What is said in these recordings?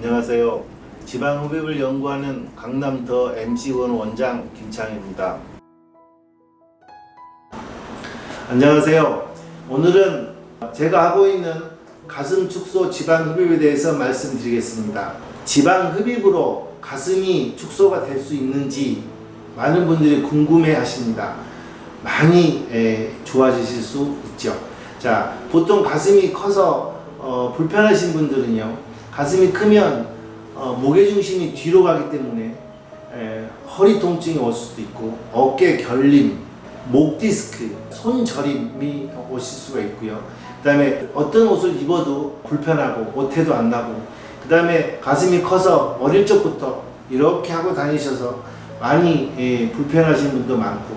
안녕하세요. 지방 흡입을 연구하는 강남 더 MC원 원장 김창입니다. 안녕하세요. 오늘은 제가 하고 있는 가슴 축소 지방 흡입에 대해서 말씀드리겠습니다. 지방 흡입으로 가슴이 축소가 될 수 있는지 많은 분들이 궁금해 하십니다. 많이 에, 좋아지실 수 있죠. 자, 보통 가슴이 커서 어, 불편하신 분들은요, 가슴이 크면 어, 무게 중심이 뒤로 가기 때문에 에, 허리 통증이 올 수도 있고, 어깨 결림, 목 디스크, 손 저림이 오실 수가 있고요. 그 다음에 어떤 옷을 입어도 불편하고, 옷태도 안 나고, 그 다음에 가슴이 커서 어릴 적부터 이렇게 하고 다니셔서 많이 예, 불편하신 분도 많고,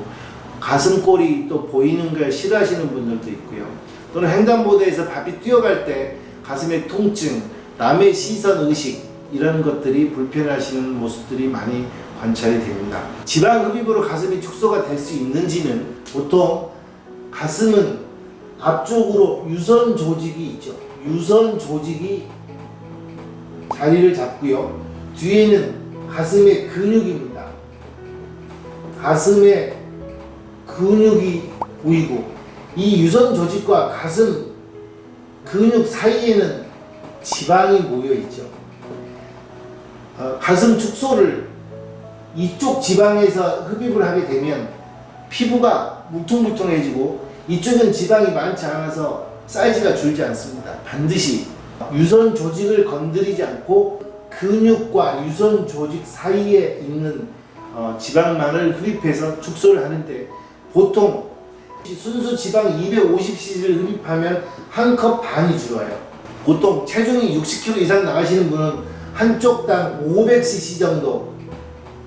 가슴골이 또 보이는 걸 싫어하시는 분들도 있고요. 또는 횡단보도에서 밥이 뛰어갈 때 가슴의 통증, 남의 시선 의식 이런 것들이 불편하시는 모습들이 많이 관찰이 됩니다. 지방 흡입으로 가슴이 축소가 될 수 있는지는 보통 가슴은 앞쪽으로 유선 조직이 있죠. 유선 조직이 자리를 잡고요. 뒤에는 가슴의 근육입니다. 가슴에 근육이 보이고 이 유선 조직과 가슴 근육 사이에는 지방이 모여 있죠. 어, 가슴 축소를 이쪽 지방에서 흡입을 하게 되면 피부가 뭉퉁뭉퉁해지고 이쪽은 지방이 많지 않아서 사이즈가 줄지 않습니다. 반드시 유선 조직을 건드리지 않고 근육과 유선 조직 사이에 있는 어, 지방만을 흡입해서 축소를 하는데 보통 순수 지방 250cc를 흡입하면 한 컵 반이 줄어요. 보통 체중이 60kg 이상 나가시는 분은 한쪽당 500cc 정도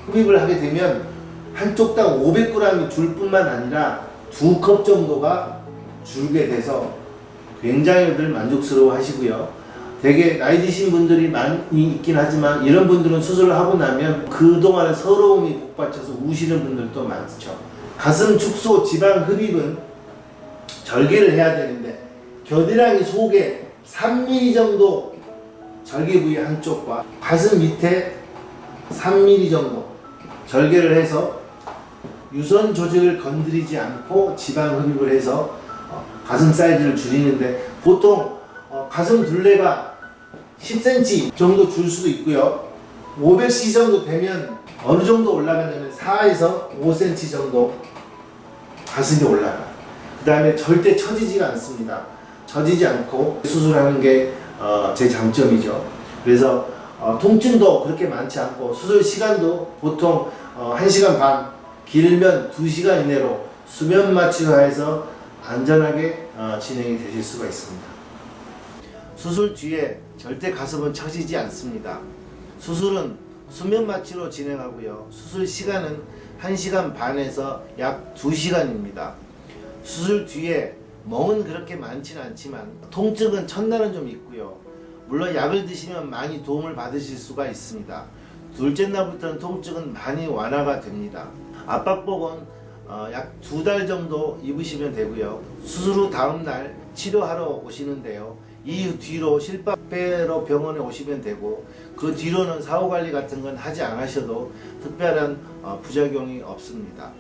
흡입을 하게 되면 한쪽당 500g이 줄 뿐만 아니라 두 컵 정도가 줄게 돼서 굉장히들 만족스러워 하시고요. 되게 나이 드신 분들이 많이 있긴 하지만 이런 분들은 수술을 하고 나면 그동안의 서러움이 복받쳐서 우시는 분들도 많죠. 가슴 축소 지방 흡입은 절개를 해야 되는데 겨드랑이 속에 3mm 정도 절개 부위 한쪽과 가슴 밑에 3mm 정도 절개를 해서 유선 조직을 건드리지 않고 지방 흡입을 해서 어, 가슴 사이즈를 줄이는데 보통 어, 가슴 둘레가 10cm 정도 줄 수도 있고요. 500cc 정도 되면 어느 정도 올라가냐면 4에서 5cm 정도 가슴이 올라가. 그 다음에 절대 처지지가 않습니다. 처지지 않고 수술하는 게 어, 제 장점이죠. 그래서 어, 통증도 그렇게 많지 않고 수술 시간도 보통 어, 1시간 반, 길면 2시간 이내로 수면 마취하에서 안전하게 어, 진행이 되실 수가 있습니다. 수술 뒤에 절대 가슴은 처지지 않습니다. 수술은 수면 마취로 진행하고요. 수술 시간은 1시간 반에서 약 2시간입니다. 수술 뒤에 멍은 그렇게 많지는 않지만 통증은 첫날은 좀 있고요. 물론 약을 드시면 많이 도움을 받으실 수가 있습니다. 둘째 날부터는 통증은 많이 완화가 됩니다. 압박복은 어, 약두 달 정도 입으시면 되고요. 수술 후 다음 날 치료하러 오시는데요. 이 뒤로 실밥 빼러 병원에 오시면 되고 그 뒤로는 사후 관리 같은 건 하지 않으셔도 특별한 어, 부작용이 없습니다.